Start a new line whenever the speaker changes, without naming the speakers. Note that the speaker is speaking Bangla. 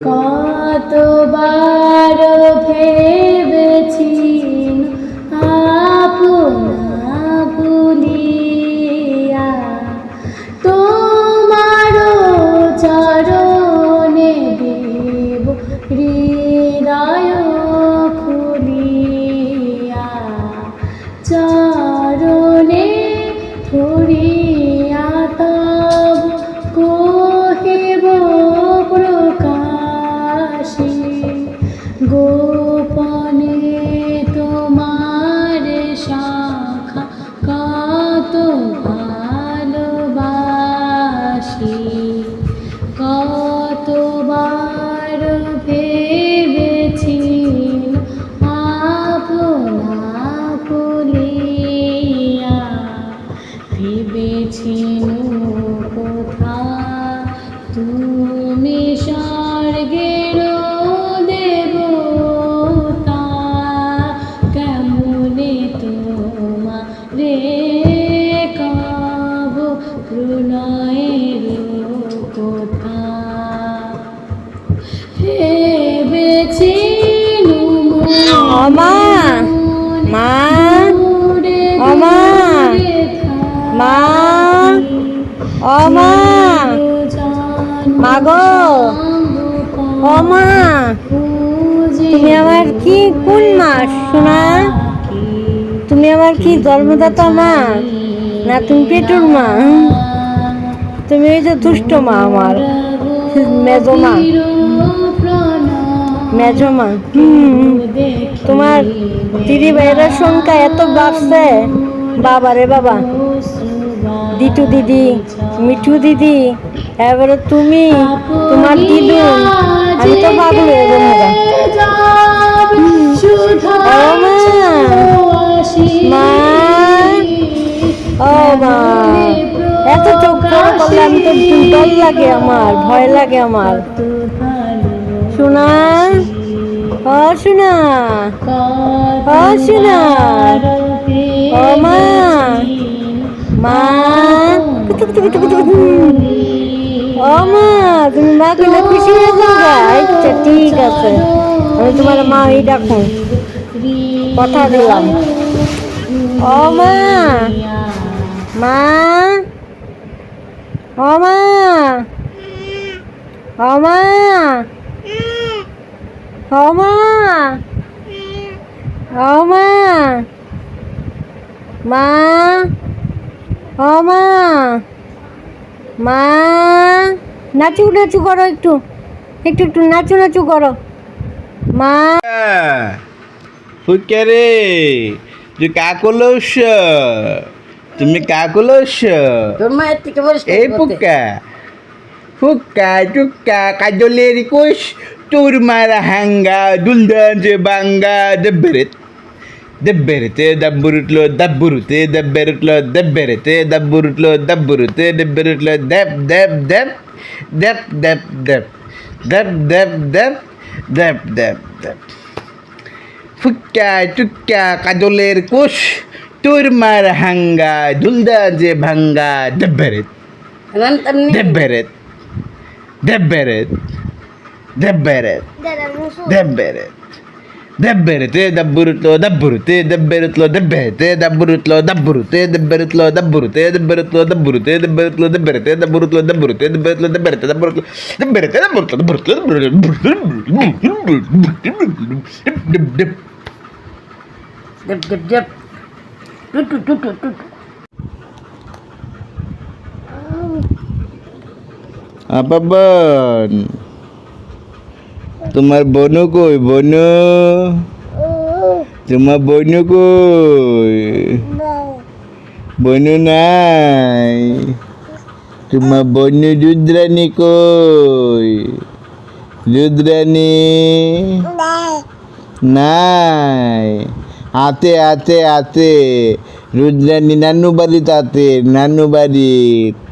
কতবার ফেরে ভেবেছিল কোথা? তুমি স্বর্গের দেবতা কেমনে তোমারে কাব প্রণয়ের কথা। ভেবেছিল
অমা মা অমা মা। গো। অমা তুমি আমার কি কোন মা শোনা তুমি আমার কি জন্মদাতা মা, না তুমি পেটুর মা? তুমি এই যে দুষ্ট মা আমার, মেজো মা। মেজো মা। তোমার দিদি ভাইয়ের সংখ্যা এত বাড়ছে। বাবা রে বাবা। দিটু দিদি, মিঠু দিদি, এবারে তুমি, তোমার দিদু, আমি তো পাগল হয়ে মা ও মা এত চোখ বড় করলে আমি তো ডর লাগে আমার, ভয় লাগে আমার। শোনা ও শোনা ও শোনা ও মা মা। ও মা, তুমি মা কিনা খুশি আচ্ছা ঠিক আছে। আমি তোমার মা এই ডাকো কথা দিলাম। ও মা মা, ও মা ও মা মা মা ও মা। মা নাচু নাচু করো একটু। একটু একটু নাচু নাচু করো। মা।
ফুটকে রে তুই কা করলস তুমি কা করলস
তোর মায়ের থেকে পরিষ্কার
এই ফুক্কা ফুক্কা টুক্কা কাজলের কোষ তোর মারা হাঙ্গা দুলদান যে বাঙ্গা দব্বেরেত దెబ్బెరితే దబ్బురుట్లో దబ్బురుతే దెబ్బెరుట్లో దెబ్బెరితే దబ్బురుట్లో దబ్బురుతే దెబ్బెరుట్లో దెబ్ దెబ్ దెబ్ దెబ్ దెబ్ దెబ్ దెబ్ దెబ్ దెబ్ దెబ్ దెబ్ దెబ్ ফুক্কা টুক্কা কাজলের কোষ তোর মার হাঙ্গা দুলদা যে ভাঙ্গা দব্বেরেত দব্বেরেত দব্বেরেত দব্বেরেত దెబ్బెరెత్ Debberiti, debberutlu, debberiti, debberutlu, debberiti, debberutlu, debberiti, debberutlu, debberiti, debberutlu, debberiti, debberutlu, debberiti, debberutlu, debberiti, debberutlu,
debberiti, debberutlu, debberiti, debberutlu, debberutlu, debberutlu, debberutlu, Apa
ben? তোমার বনু কই, বনু? তোমার বনু কই? বনু নাই। তোমার বনু রুদ্রাণী কই? রুদ্রাণী নাই। আতে আতে আতে। রুদ্রাণী নানু বাড়িতে আতে নানু বাড়িত